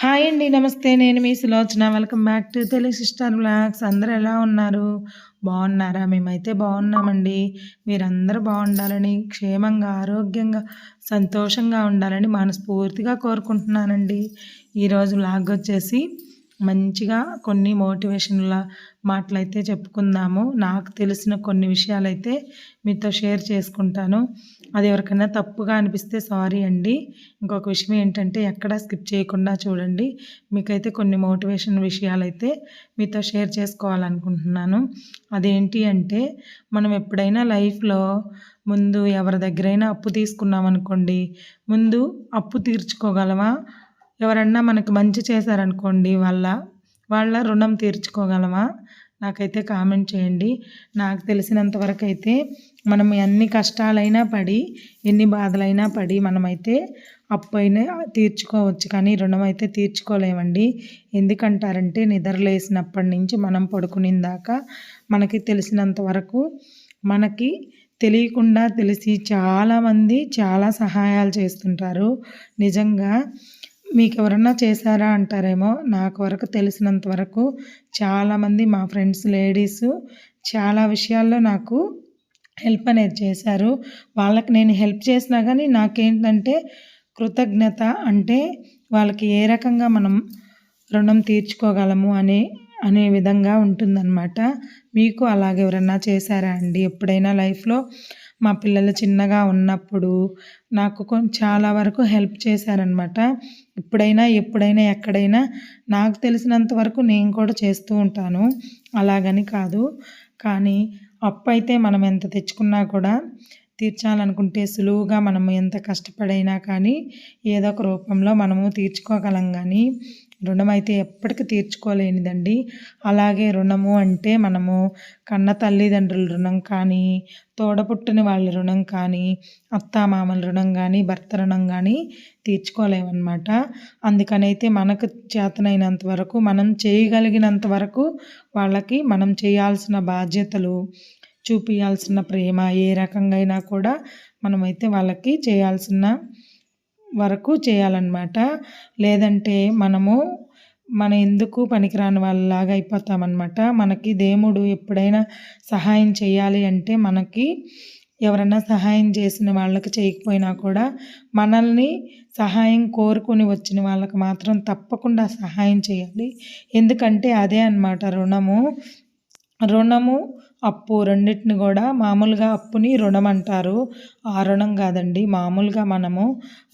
Hi అండి నమస్తే. నేను మీ Sulochana. Welcome back to Telugu sister blogs అందరూ ఎలా ఉన్నారు? బాగున్నారా? మేమైతే బాగున్నామండి. మీరందరూ బాగుండాలని క్షేమంగా ఆరోగ్యంగా సంతోషంగా ఉండాలని మనస్ఫూర్తిగా కోరుకుంటున్నానండి. ఈరోజు బ్లాగ్ వచ్చేసి మంచిగా కొన్ని మోటివేషన్ల మాటలైతే చెప్పుకుందాము. నాకు తెలిసిన కొన్ని విషయాలైతే మీతో షేర్ చేసుకుంటాను. అది ఎవరికైనా తప్పుగా అనిపిస్తే సారీ అండి. ఇంకొక విషయం ఏంటంటే ఎక్కడ స్కిప్ చేయకుండా చూడండి. మీకైతే కొన్ని మోటివేషన్ విషయాలైతే మీతో షేర్ చేసుకోవాలనుకుంటున్నాను. అదేంటి అంటే మనం ఎప్పుడైనా లైఫ్లో ముందు ఎవరి దగ్గరైనా అప్పు తీసుకున్నాం అనుకోండి ముందు అప్పు తీర్చుకోగలమా? ఎవరన్నా మనకు మంచి చేశారనుకోండి వాళ్ళ వాళ్ళ రుణం తీర్చుకోగలమా? నాకైతే కామెంట్ చేయండి. నాకు తెలిసినంత వరకు అయితే మనం ఎన్ని కష్టాలైనా పడి ఎన్ని బాధలైనా పడి మనమైతే అప్పు అయినా తీర్చుకోవచ్చు. కానీ రుణం అయితే తీర్చుకోలేమండి. ఎందుకంటారంటే నిద్రలేసినప్పటి నుంచి మనం పడుకునే దాకా మనకి తెలిసినంత వరకు మనకి తెలియకుండా తెలిసి చాలామంది చాలా సహాయాలు చేస్తుంటారు. నిజంగా మీకు ఎవరన్నా చేశారా అంటారేమో నాకు వరకు తెలిసినంత వరకు చాలామంది మా ఫ్రెండ్స్ లేడీస్ చాలా విషయాల్లో నాకు హెల్ప్ అనేది చేశారు. వాళ్ళకి నేను హెల్ప్ చేసినా కానీ నాకేంటంటే కృతజ్ఞత అంటే వాళ్ళకి ఏ రకంగా మనం రుణం తీర్చుకోగలము అనే అనే విధంగా ఉంటుందన్నమాట. మీకు అలాగే ఎవరన్నా చేశారా అండి ఎప్పుడైనా లైఫ్లో? మా పిల్లలు చిన్నగా ఉన్నప్పుడు నాకు చాలా వరకు హెల్ప్ చేశారనమాట ఇప్పుడైనా ఎప్పుడైనా ఎక్కడైనా నాకు తెలిసినంత వరకు నేను కూడా చేస్తూ ఉంటాను. అలాగని కాదు. కానీ అప్పు అయితే మనం ఎంత తెచ్చుకున్నా కూడా తీర్చాలనుకుంటే సులువుగా మనము ఎంత కష్టపడైనా కానీ ఏదో ఒక రూపంలో మనము తీర్చుకోగలం కానీ రుణం అయితే ఎప్పటికీ తీర్చుకోలేనిదండి. అలాగే రుణము అంటే మనము కన్న తల్లిదండ్రుల రుణం కానీ తోడపుట్టిన వాళ్ళ రుణం కానీ అత్తామామల రుణం కానీ భర్త రుణం కానీ తీర్చుకోలేమన్నమాట. అందుకనైతే మనకు చేతనైనంత వరకు మనం చేయగలిగినంత వరకు వాళ్ళకి మనం చేయాల్సిన బాధ్యతలు చూపించాల్సిన ప్రేమ ఏ రకంగా అయినా కూడా మనమైతే వాళ్ళకి చేయాల్సిన వరకు చేయాలన్నమాట. లేదంటే మనము మన ఎందుకు పనికిరాని వాళ్ళలాగా అయిపోతామన్నమాట. మనకి దేవుడు ఎప్పుడైనా సహాయం చేయాలి అంటే మనకి ఎవరైనా సహాయం చేసిన వాళ్ళకి చేయకపోయినా కూడా మనల్ని సహాయం కోరుకొని వచ్చిన వాళ్ళకి మాత్రం తప్పకుండా సహాయం చేయాలి. ఎందుకంటే అదే అనమాట రుణము. రుణము అప్పు రెండింటిని కూడా మామూలుగా అప్పుని రుణం అంటారు. ఆ రుణం కాదండి మామూలుగా మనము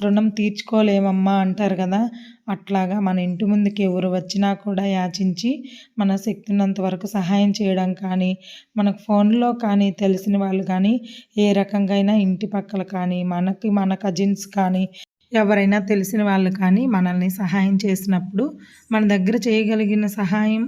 రుణం తీర్చుకోలేమమ్మా అంటారు కదా. అట్లాగా మన ఇంటి ముందుకి ఎవరు వచ్చినా కూడా యాచించి మన శక్తినంత వరకు సహాయం చేయడం కానీ మనకు ఫోన్లో కానీ తెలిసిన వాళ్ళు కానీ ఏ రకంగా అయినా ఇంటి పక్కల కానీ మనకి మన కజిన్స్ కానీ ఎవరైనా తెలిసిన వాళ్ళు కానీ మనల్ని సహాయం చేసినప్పుడు మన దగ్గర చేయగలిగిన సహాయం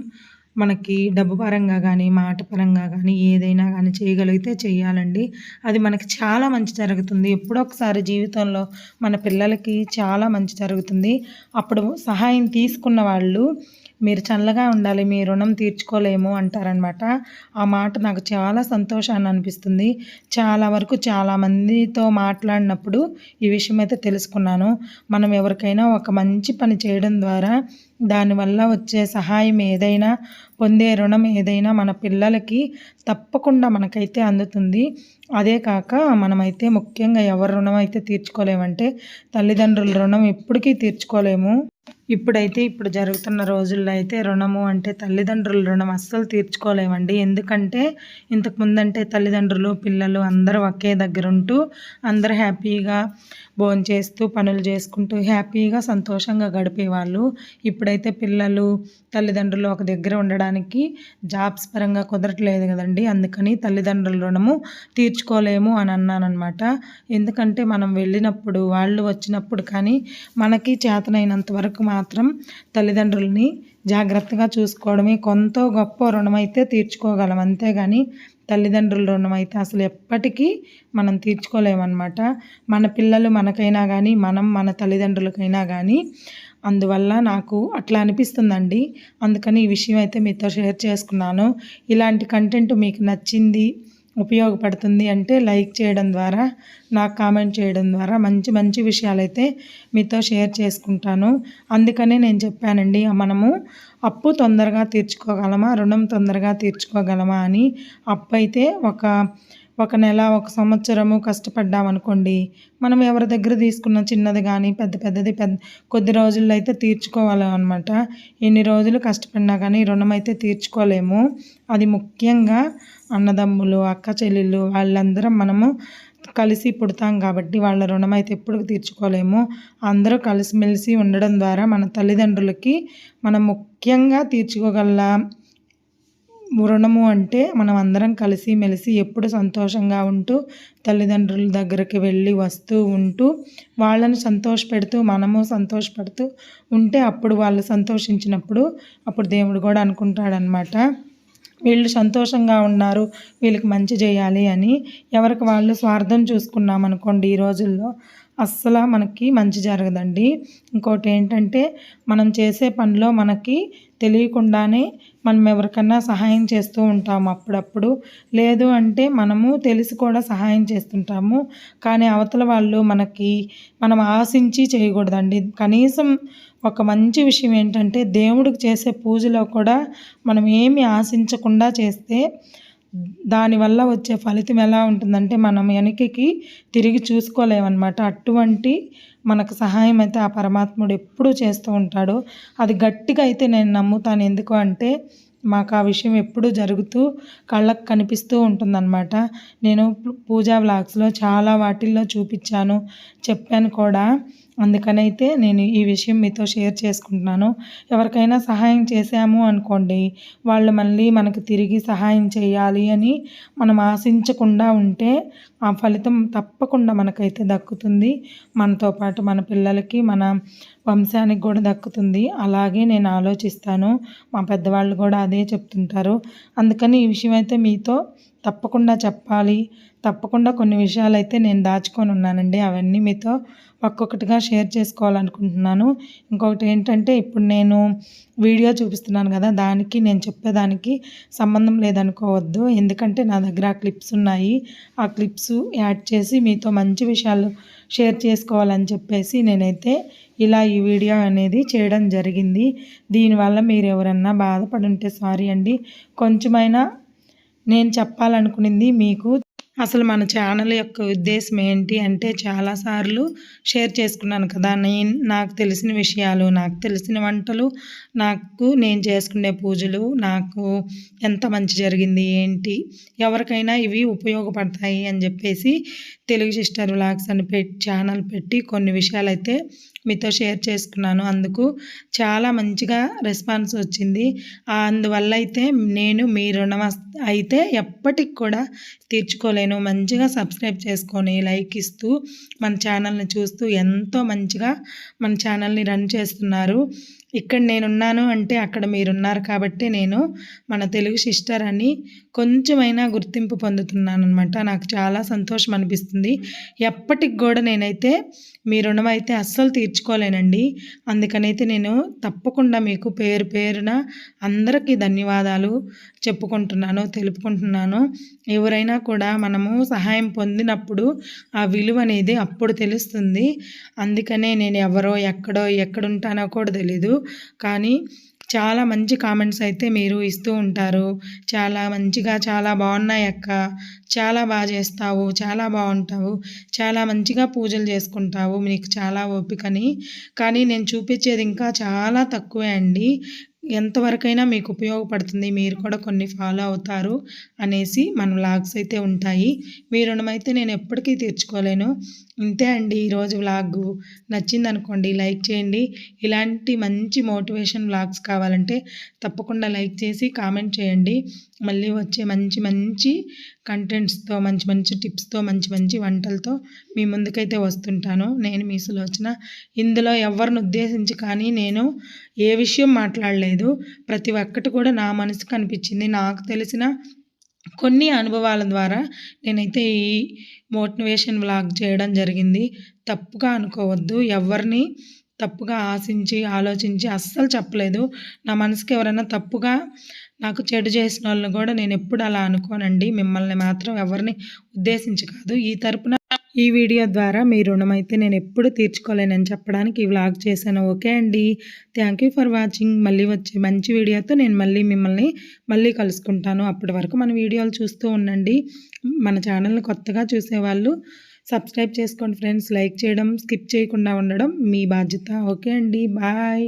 మనకి డబ్బు పరంగా కానీ మాట పరంగా కానీ ఏదైనా కానీ చేయగలిగితే చేయాలండి అది మనకి చాలా మంచి జరుగుతుంది. ఎప్పుడో ఒకసారి జీవితంలో మన పిల్లలకి చాలా మంచి జరుగుతుంది. అప్పుడు సహాయం తీసుకున్న వాళ్ళు మీరు చల్లగా ఉండాలి మీ రుణం తీర్చుకోలేము అంటారనమాట. ఆ మాట నాకు చాలా సంతోషాన్ని అనిపిస్తుంది. చాలా వరకు చాలామందితో మాట్లాడినప్పుడు ఈ విషయం అయితే తెలుసుకున్నాను. మనం ఎవరికైనా ఒక మంచి పని చేయడం ద్వారా దానివల్ల వచ్చే సహాయం ఏదైనా పొందే రుణం ఏదైనా మన పిల్లలకి తప్పకుండా మనకైతే అందుతుంది. అదే కాక మనమైతే ముఖ్యంగా ఎవరి రుణం అయితే తీర్చుకోలేమంటే తల్లిదండ్రుల రుణం ఎప్పటికీ తీర్చుకోలేము. ఇప్పుడైతే ఇప్పుడు జరుగుతున్న రోజుల్లో అయితే రుణము అంటే తల్లిదండ్రుల రుణం అస్సలు తీర్చుకోలేమండి. ఎందుకంటే ఇంతకుముందంటే తల్లిదండ్రులు పిల్లలు అందరూ ఒకే దగ్గర ఉంటూ అందరూ హ్యాపీగా భోజనం చేస్తూ పనులు చేసుకుంటూ హ్యాపీగా సంతోషంగా గడిపేవాళ్ళు. ఇప్పుడైతే పిల్లలు తల్లిదండ్రులు ఒక దగ్గర ఉండడానికి జాబ్స్ పరంగా కుదరట్లేదు కదండి. అందుకని తల్లిదండ్రుల రుణము తీర్చుకోలేము అని అన్నానమాట ఎందుకంటే మనం వెళ్ళినప్పుడు వాళ్ళు వచ్చినప్పుడు కానీ మనకి చేతనైనంత వరకు మాత్రం తల్లిదండ్రులని జాగ్రత్తగా చూసుకోవడమే. కొంత గొప్ప రుణమైతే తీర్చుకోగలం. అంతేగాని తల్లిదండ్రుల రుణం అయితే అసలు ఎప్పటికీ మనం తీర్చుకోలేమన్నమాట. మన పిల్లలు మనకైనా కానీ మనం మన తల్లిదండ్రులకైనా కానీ అందువల్ల నాకు అట్లా అనిపిస్తుందండి. అందుకని ఈ విషయం అయితే మీతో షేర్ చేసుకున్నాను. ఇలాంటి కంటెంట్ మీకు నచ్చింది ఉపయోగపడుతుంది అంటే లైక్ చేయడం ద్వారా నాకు కామెంట్ చేయడం ద్వారా మంచి మంచి విషయాలైతే మీతో షేర్ చేసుకుంటాను. అందుకనే నేను చెప్పానండి మనము అప్పు తొందరగా తీర్చుకోగలమా రుణం తొందరగా తీర్చుకోగలమా అని అప్పు అయితే ఒక ఒక నెల ఒక సంవత్సరము కష్టపడ్డామనుకోండి మనం ఎవరి దగ్గర తీసుకున్న చిన్నది కానీ పెద్ద పెద్దది పెద్ద కొద్ది రోజుల్లో అయితే తీర్చుకోవాలి అనమాట ఎన్ని రోజులు కష్టపడినా కానీ రుణం అయితే తీర్చుకోలేము. అది ముఖ్యంగా అన్నదమ్ములు అక్క చెల్లెళ్ళు వాళ్ళందరం మనము కలిసి పుడతాం కాబట్టి వాళ్ళ రుణం అయితే ఎప్పుడు తీర్చుకోలేము. అందరూ కలిసిమెలిసి ఉండడం ద్వారా మన తల్లిదండ్రులకి మనం ముఖ్యంగా తీర్చుకోగల. మురణము అంటే మనం అందరం కలిసి మెలిసి ఎప్పుడు సంతోషంగా ఉంటూ తల్లిదండ్రుల దగ్గరికి వెళ్ళి వస్తూ ఉంటూ వాళ్ళని సంతోషపెడుతూ మనము సంతోషపడుతూ ఉంటే అప్పుడు వాళ్ళు సంతోషించినప్పుడు అప్పుడు దేవుడు కూడా అనుకుంటాడనమాట వీళ్ళు సంతోషంగా ఉన్నారు వీళ్ళకి మంచి చేయాలి అని. ఎవరికి వాళ్ళు స్వార్థం చూసుకున్నాం అనుకోండి ఈ రోజుల్లో అస్సలు మనకి మంచి జరగదండి. ఇంకోటి ఏంటంటే మనం చేసే పనిలో మనకి తెలియకుండానే మనం ఎవరికన్నా సహాయం చేస్తూ ఉంటాము అప్పుడప్పుడు. లేదు అంటే మనము తెలిసి కూడా సహాయం చేస్తుంటాము. కానీ అవతల వాళ్ళు మనకి మనం ఆశించి చేయకూడదండి. కనీసం ఒక మంచి విషయం ఏంటంటే దేవుడికి చేసే పూజలో కూడా మనం ఏమి ఆశించకుండా చేస్తే దానివల్ల వచ్చే ఫలితం ఎలా ఉంటుందంటే మనం వెనక్కి తిరిగి చూసుకోలేమన్నమాట. అటువంటి మనకు సహాయం అయితే ఆ పరమాత్ముడు ఎప్పుడూ చేస్తూ ఉంటాడు. అది గట్టిగా అయితే నేను నమ్ముతాను. ఎందుకు అంటే మాకు ఆ విషయం ఎప్పుడూ జరుగుతూ కళ్ళకు కనిపిస్తూ ఉంటుందన్నమాట. నేను పూజా వ్లాగ్స్లో చాలా వాటిల్లో చూపించాను. చెప్పాను కూడా. అందుకనైతే నేను ఈ విషయం మీతో షేర్ చేసుకుంటున్నాను. ఎవరికైనా సహాయం చేశాము అనుకోండి వాళ్ళు మళ్ళీ మనకు తిరిగి సహాయం చేయాలి అని మనం ఆశించకుండా ఉంటే ఆ ఫలితం తప్పకుండా మనకైతే దక్కుతుంది. మనతో పాటు మన పిల్లలకి మన వంశానికి కూడా దక్కుతుంది. అలాగే నేను ఆలోచిస్తాను. మా పెద్దవాళ్ళు కూడా అదే చెప్తుంటారు. అందుకని ఈ విషయం అయితే మీతో తప్పకుండా చెప్పాలి. తప్పకుండా కొన్ని విషయాలు అయితే నేను దాచుకొని ఉన్నానండి. అవన్నీ మీతో ఒక్కొక్కటిగా షేర్ చేసుకోవాలనుకుంటున్నాను. ఇంకొకటి ఏంటంటే ఇప్పుడు నేను వీడియో చూపిస్తున్నాను కదా దానికి నేను చెప్పేదానికి సంబంధం లేదనుకోవద్దు. ఎందుకంటే నా దగ్గర ఆ క్లిప్స్ ఉన్నాయి. ఆ క్లిప్స్ యాడ్ చేసి మీతో మంచి విషయాలు షేర్ చేసుకోవాలని చెప్పేసి నేనైతే ఇలా ఈ వీడియో అనేది చేయడం జరిగింది. దీనివల్ల మీరు ఎవరన్నా బాధపడి ఉంటే సారీ అండి. కొంచెమైనా నేను చెప్పాలనుకునింది మీకు అసలు మన ఛానల్ యొక్క ఉద్దేశం ఏంటి అంటే చాలాసార్లు షేర్ చేసుకున్నాను కదా. నేను నాకు తెలిసిన విషయాలు నాకు తెలిసిన వంటలు నాకు నేను చేసుకునే పూజలు నాకు ఎంత మంచి జరిగింది ఏంటి ఎవరికైనా ఇవి ఉపయోగపడతాయి అని చెప్పేసి తెలుగు సిస్టర్ వ్లాగ్స్ అని పెట్టి ఛానల్ పెట్టి కొన్ని విషయాలు అయితే మీతో షేర్ చేసుకున్నాను. అందుకు చాలా మంచిగా రెస్పాన్స్ వచ్చింది. అందువల్ల అయితే నేను మీ రుణం అయితే ఎప్పటికి కూడా తీర్చుకోలేను. మంచిగా సబ్స్క్రైబ్ చేసుకొని లైక్ ఇస్తూ మన ఛానల్ని చూస్తూ ఎంతో మంచిగా మన ఛానల్ని రన్ చేస్తున్నారు. ఇక్కడ నేనున్నాను అంటే అక్కడ మీరున్నారు కాబట్టి నేను మన తెలుగు సిస్టర్ అని కొంచెమైనా గుర్తింపు పొందుతున్నాను అనమాట నాకు చాలా సంతోషం అనిపిస్తుంది. ఎప్పటికి కూడా నేనైతే మీ రుణం అయితే అస్సలు తీర్చుకోలేనండి అందుకనైతే నేను తప్పకుండా మీకు పేరు పేరున అందరికీ ధన్యవాదాలు చెప్పుకుంటున్నాను తెలుపుకుంటున్నాను. ఎవరైనా కూడా మనము సహాయం పొందినప్పుడు ఆ విలువ అనేది అప్పుడు తెలుస్తుంది. అందుకనే నేను ఎవరో ఎక్కడో ఎక్కడుంటానో కూడా తెలీదు. కానీ చాలా మంచి కామెంట్స్ అయితే మీరు ఇస్తూ ఉంటారు. చాలా మంచిగా చాలా బాగున్నాయి అక్క. చాలా బాగా చేస్తావు చాలా బాగుంటావు. చాలా మంచిగా పూజలు చేసుకుంటావు. మీకు చాలా ఓపికని. కానీ నేను చూపించేది ఇంకా చాలా తక్కువే అండి. ఎంతవరకైనా మీకు ఉపయోగపడుతుంది. మీరు కూడా కొన్ని ఫాలో అవుతారు అనేసి మన వ్లాగ్స్ అయితే ఉంటాయి. మీ రుణమైతే నేను ఎప్పటికీ తీర్చుకోలేను. ఇంతే అండి ఈరోజు వ్లాగ్. నచ్చింది అనుకోండి లైక్ చేయండి. ఇలాంటి మంచి మోటివేషన్ వ్లాగ్స్ కావాలంటే తప్పకుండా లైక్ చేసి కామెంట్ చేయండి. మళ్ళీ వచ్చే మంచి మంచి కంటెంట్స్తో మంచి మంచి టిప్స్తో మంచి మంచి వంటలతో మీ ముందుకైతే వస్తుంటాను. నేను మీ సులోచన. ఇందులో ఎవరిని ఉద్దేశించి కానీ నేను ఏ విషయం మాట్లాడలేదు. ప్రతి ఒక్కటి కూడా నా మనసుకు అనిపించింది. నాకు తెలిసిన కొన్ని అనుభవాల ద్వారా నేనైతే ఈ మోటివేషన్ వ్లాగ్ చేయడం జరిగింది. తప్పుగా అనుకోవద్దు. ఎవరిని తప్పుగా ఆశించి ఆలోచించి అస్సలు చెప్పలేదు. నా మనసుకి ఎవరైనా తప్పుగా నాకు చెడు చేసిన వాళ్ళని కూడా నేను ఎప్పుడు అలా అనుకోనండి. మిమ్మల్ని మాత్రం ఎవరిని ఉద్దేశించి కాదు. ఈ తరపున ఈ వీడియో ద్వారా మీ రుణం అయితే నేను ఎప్పుడు తీర్చుకోలేనని చెప్పడానికి ఈ వ్లాగ్ చేశాను. ఓకే అండి. థ్యాంక్ యూ ఫర్ వాచింగ్ మళ్ళీ వచ్చే మంచి వీడియోతో నేను మళ్ళీ మిమ్మల్ని మళ్ళీ కలుసుకుంటాను. అప్పటి వరకు మన వీడియోలు చూస్తూ ఉండండి. మన ఛానల్ని కొత్తగా చూసేవాళ్ళు సబ్స్క్రైబ్ చేసుకోండి ఫ్రెండ్స్. లైక్ చేయడం స్కిప్ చేయకుండా ఉండడం మీ బాధ్యత. ఓకే అండి. బాయ్.